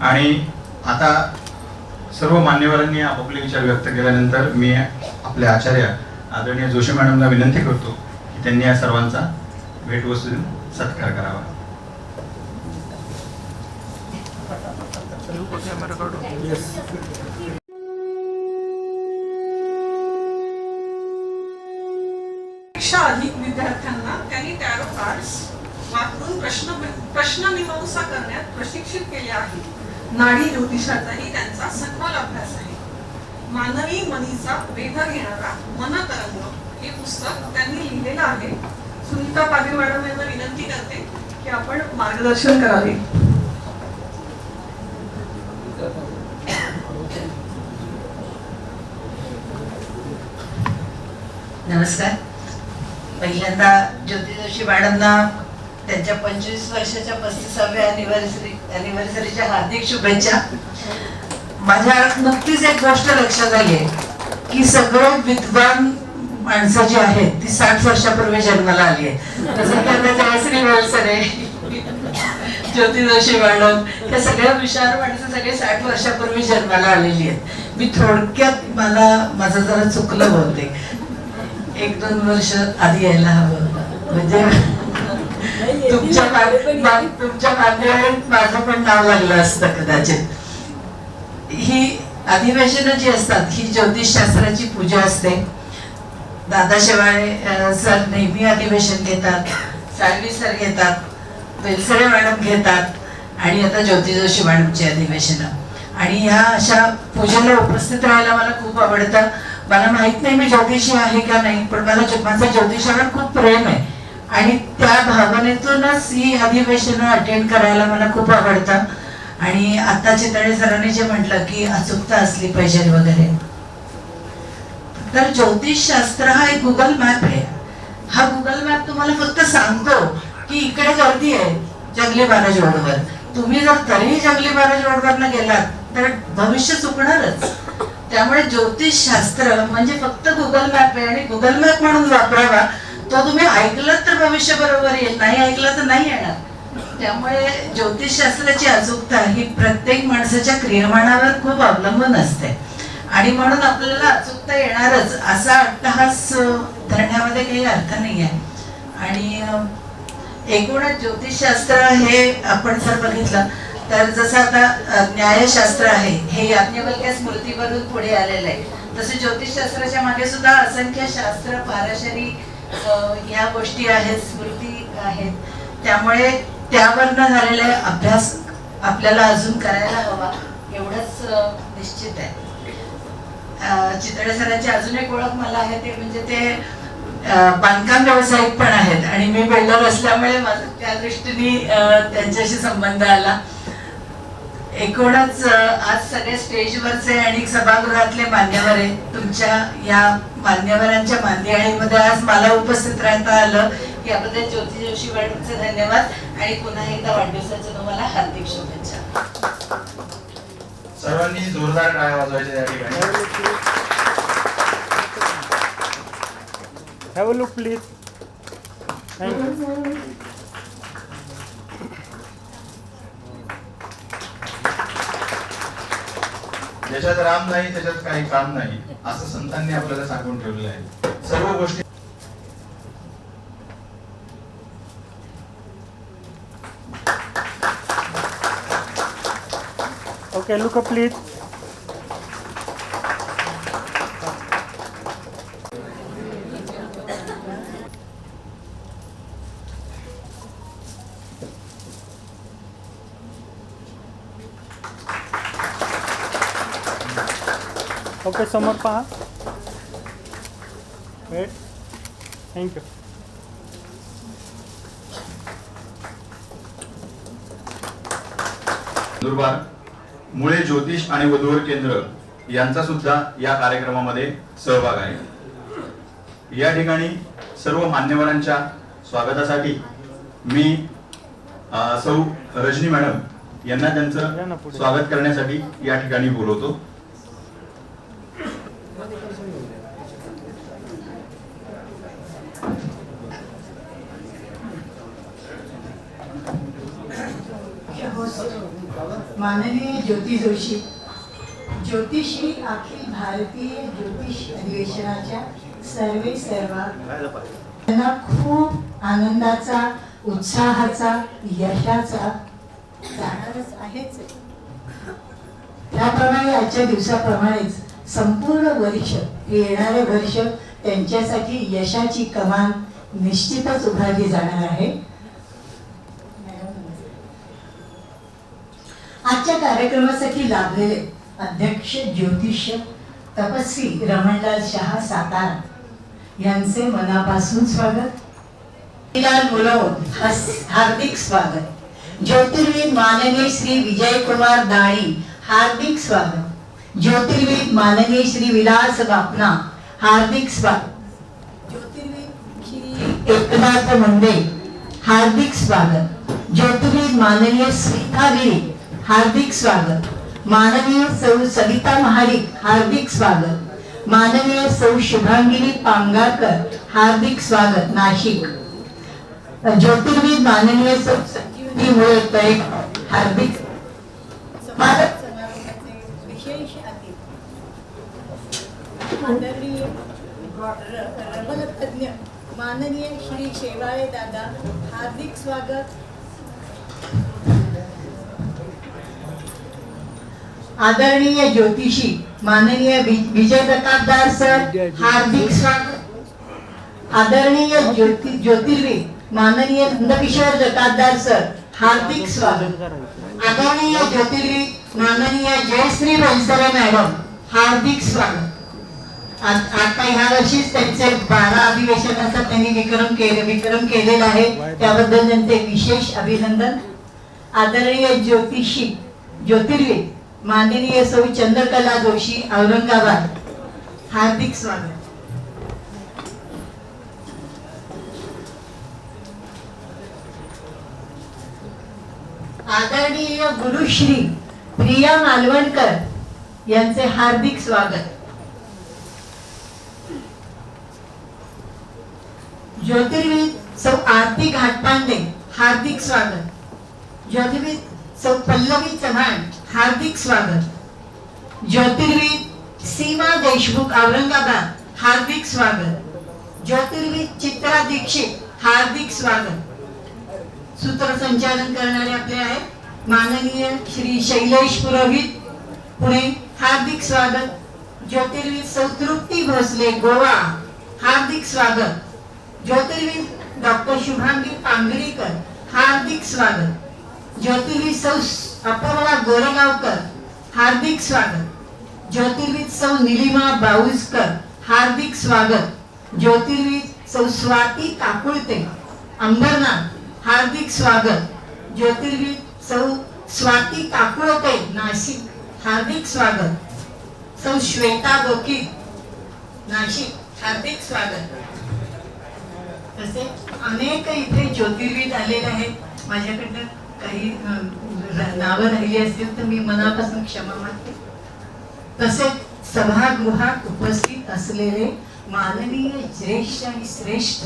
आणि आता सर्व मान्यवरांनी आपापले विचार व्यक्त केल्यानंतर मी आपल्या आचार्य आदरणीय जोशी मॅडमला विनंती करतो की त्यांनी या सर्वांचा भेटवस्तू सत्कार करावा. पेक्षा अधिक विद्यार्थ्यांना त्यांनी टॅरो कार्ड्स वापरून प्रश्न प्रश्न मीमांसा करण्यात प्रशिक्षित केले आहे. नाडी ज्योतिषाचाही त्यांचा सखोल अभ्यास आहे. मानवी मनीचा वेध घेणारा मनतरंग हे पुस्तक त्यांनी लिहिलेलं आहे. सुनीता पागे मॅडम यांना विनंती करते की आपण मार्गदर्शन करावे. नमस्कार. पहिल्यांदा ज्योतिषी मॅडमना त्यांच्या पंचवीस वर्षाच्या पस्तीसाव्या अनिव्हर्सरी अनिव्हर्सरीच्या हार्दिक शुभेच्छा. माझ्या नक्कीच एक गोष्ट लक्षात आली आहे की सगळं विद्वान माणसं जी आहेत ती साठ वर्षापूर्वी जन्माला आली आहे तसं त्यांना जयश्री वळसरे ज्योती जोशी मॅडम या सगळ्या विचार माणसं सगळे साठ वर्षापूर्वी जन्माला आलेली आहेत. मी थोडक्यात मला माझं जरा चुकलं बोलते एक दोन वर्ष आधी यायला हवं. म्हणजे तुमच्या माझं पण नाव लागलं असतं कदाचित. ही अधिवेशनं जी असतात ही ज्योतिष शास्त्राची पूजा असते. दादा शेवाळे सर नेहमी अधिवेशन घेतात साळवी सर घेतात वेलसरे मॅडम घेतात आणि आता ज्योती जोशी मॅडमची अधिवेशनं. आणि ह्या अशा पूजेला उपस्थित राहायला मला खूप आवडतं. मला माहीत नाही मी ज्योतिषी आहे का नाही पण मला माझं ज्योतिषावर खूप प्रेम आहे. आणि त्या भावनेतूनच ही अधिवेशनं अटेंड करायला मला खूप आवडतं. आणि आता चितळे सरांनी जे म्हटलं की अचूकता असली पाहिजे वगैरे. तर ज्योतिष शास्त्र हा एक गुगल मॅप आहे. हा गुगल मॅप तुम्हाला फक्त सांगतो की इकडे गर्दी आहे जंगली महाराज रोडवर. तुम्ही जर तरीही जंगली महाराज रोडवरनं गेलात तर भविष्य चुकणारच. त्यामुळे ज्योतिष शास्त्र म्हणजे फक्त गुगल मॅप आहे आणि गुगल मॅप म्हणून वापरावा तेव्हा तुम्ही ऐकलं तर भविष्य बरोबर येईल नाही ऐकलं तर नाही येणार. त्यामुळे ज्योतिष शास्त्राची अचूकता ही प्रत्येक माणसाच्या क्रियमाणावर खूप अवलंबून असते. आणि म्हणून आपल्याला अचूकता येणारच असा अट्टहास धरण्यामध्ये काही अर्थ नाही आहे आणि एकूणच ज्योतिषशास्त्र हे आपण जर बघितलं तर जसं आता न्यायशास्त्र आहे हे याज्ञवल्क्य स्मृतीवरून पुढे आलेलं आहे. तसे ज्योतिषशास्त्राच्या मागे सुद्धा असंख्य शास्त्र पाराशरी ह्या गोष्टी आहेत स्मृती आहेत. त्यामुळे त्यावरनं झालेला अभ्यास आपल्याला अजून करायला हवा एवढंच निश्चित आहे. चितळे सरांची अजून एक ओळख मला आहे ते म्हणजे ते बांधकाम व्यावसायिक पण आहेत. आणि मी बिल्डर असल्यामुळे माझं त्या दृष्टीने त्यांच्याशी संबंध आला. एकूणच अं, आज सगळे स्टेजवरचे आणि सभागृहातले मान्यवर आहे तुमच्या या मान्यवरांच्या मांदियाळीमध्ये आज मला उपस्थित राहता आलं. याबद्दल ज्योती जोशी मॅडमचे धन्यवाद. आणि पुन्हा एकदा वाढदिवसाच्या तुम्हाला हार्दिक शुभेच्छा. सर्वांनी जोरदार टाळ्या वाजवायच्या या ठिकाणी. Have a look, please. Thank त्याच्यात राम नाही त्याच्यात काही काम नाही असं संतांनी आपल्याला सांगून ठेवलेलं आहे. सर्व गोष्टी ओके लुक प्लीज ओके समोर पहा. वेट थँक्यू नंदुरबार मुळे ज्योतिष आणि वधूवर केंद्र यांचा सुद्धा या कार्यक्रमामध्ये सहभाग आहे. या ठिकाणी सर्व मान्यवरांच्या स्वागतासाठी मी सौ रजनी मॅडम यांना त्यांचं. स्वागत करण्यासाठी या ठिकाणी बोलवतो. माननीय ज्योती जोशी ज्योतिषी अखिल भारतीय ज्योतिष अधिवेशनाच्या सर्वे सर्वा. त्यांना खूप आनंदाचा उत्साहाचा यशाचा जाणारच आहेच. त्याप्रमाणे आजच्या दिवसाप्रमाणेच संपूर्ण वर्ष हे येणारे वर्ष त्यांच्यासाठी यशाची कमान निश्चितच उभारली जाणार आहे. आजच्या कार्यक्रमासाठी लाभलेले अध्यक्ष ज्योतिष तपस्वी रमणलाल शहा सातारा यांचे मनापासून स्वागत. हार्दिक स्वागत. ज्योतिर्वीर माननीय श्री विजय कुमार दाणी हार्दिक स्वागत. ज्योतिर्विद माननीय श्री विलास बापना हार्दिक स्वागत ज्योतिर्विद एकनाथ मुंडे हार्दिक स्वागत. ज्योतिर्विद माननीय स्मिता गिरी हार्दिक स्वागत. माननीय सौ सविता महाडिक हार्दिक स्वागत. माननीय सौ शुभांगिनी पांगारकर हार्दिक स्वागत नाशिक. ज्योतिर्विद माननीय सौ मुळे हार्दिक स्वागत आदरणीय रमणतज्ञ माननीय श्री शेवाळे दादा हार्दिक स्वागत. आदरणीय ज्योतिषी माननीय विजय प्रतापदार सर हार्दिक स्वागत. आदरणीय ज्योति ज्योतिर्विद माननीय नंदकिशोर जकातदार सर हार्दिक स्वागत. आदरणीय ज्योतिर्विद माननीय जयश्री बनसरे मॅडम हार्दिक स्वागत. आता ह्या वर्षीच त्यांचे बारा अधिवेशनाचा त्यांनी विक्रम केले विक्रम केलेला आहे. त्याबद्दल त्यांचे विशेष अभिनंदन. आदरणीय ज्योतिषी ज्योतिर्विद माननीय सौ चंद्रकला जोशी औरंगाबाद. हार्दिक स्वागत. आदरणीय गुरुश्री प्रिया मालवणकर यांचे हार्दिक स्वागत. ज्योतिर्विद सौ आरती घाटपांडे हार्दिक स्वागत. ज्योतिर्विद सौ पल्लवी चव्हाण हार्दिक स्वागत. ज्योतिर्विद सीमा देशमुख औरंगाबाद हार्दिक स्वागत. ज्योतिर्विद चित्रा दीक्षित हार्दिक स्वागत. सूत्रसंचालन करणारे आपले आहेत माननीय श्री शैलेश पुरोहित. पुणे हार्दिक स्वागत. ज्योतिर्विद सौतृप्ती भोसले गोवा. हार्दिक स्वागत. ज्योतिर्विद डॉक्टर शुभांगी पांगरीकर हार्दिक स्वागत ज्योतिर्विद सौ अपर्णा गोरेगावकर हार्दिक स्वागत ज्योतिर्विद सौ निलिमा बाऊसकर हार्दिक स्वागत. ज्योतिर्विद सौ स्वाती काकुळते अंबरनाथ हार्दिक स्वागत. ज्योतिर्विद सौ स्वाती काकुळते नाशिक. हार्दिक स्वागत. सौ श्वेता गोकी नाशिक. हार्दिक स्वागत. तसे अनेक इथे ज्योतिर्विद आलेले आहेत. माझ्याकडनं काही नावं राहिली असतील तर मी मनापासून क्षमा मागते. तसेच सभागृहात उपस्थित असलेले माननीय ज्येष्ठ आणि श्रेष्ठ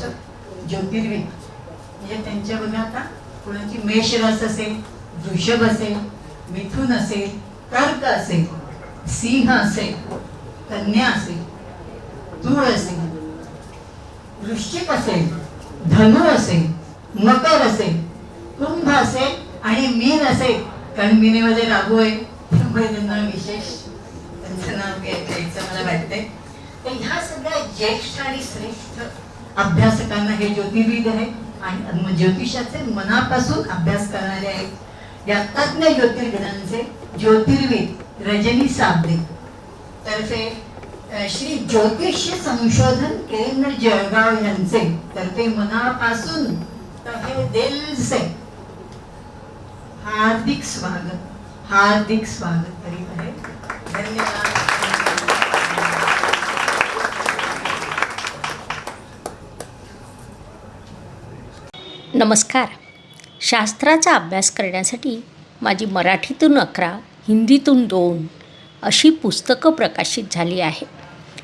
ज्योतिर्विद म्हणजे त्यांच्या बघा आता कोणाची मेषरस असेल वृषभ असेल मिथुन असेल कर्क असेल सिंह असेल कन्या असेल तूळ असेल वृश्चिक असेल धनु असेल मकर असेल कुंभ असेल आणि मीन असेल कारण मीनेमध्ये म्हणजे राघू आहे. त्यामुळे त्यांना विशेष त्यांचं नाव घ्यायचं मला वाटतंय. तर ह्या सगळ्या ज्येष्ठ आणि श्रेष्ठ अभ्यासकांना हे ज्योतिर्विद आहे आणि ज्योतिषाचे मनापासून अभ्यास करणारे आहेत. या तज्ज्ञ ज्योतिर्विदांचे ज्योतिर्विद रजनी साबदे तर्फे श्री ज्योतिष संशोधन केंद्र जळगाव यांचे. तर ते मनापासून तहे दिल से हार्दिक स्वागत. हार्दिक स्वागत करीत आहे. धन्यवाद. नमस्कार. शास्त्राचा अभ्यास करण्यासाठी माझी मराठीतून अकरा हिंदीतून दोन अशी पुस्तकं प्रकाशित झाली आहेत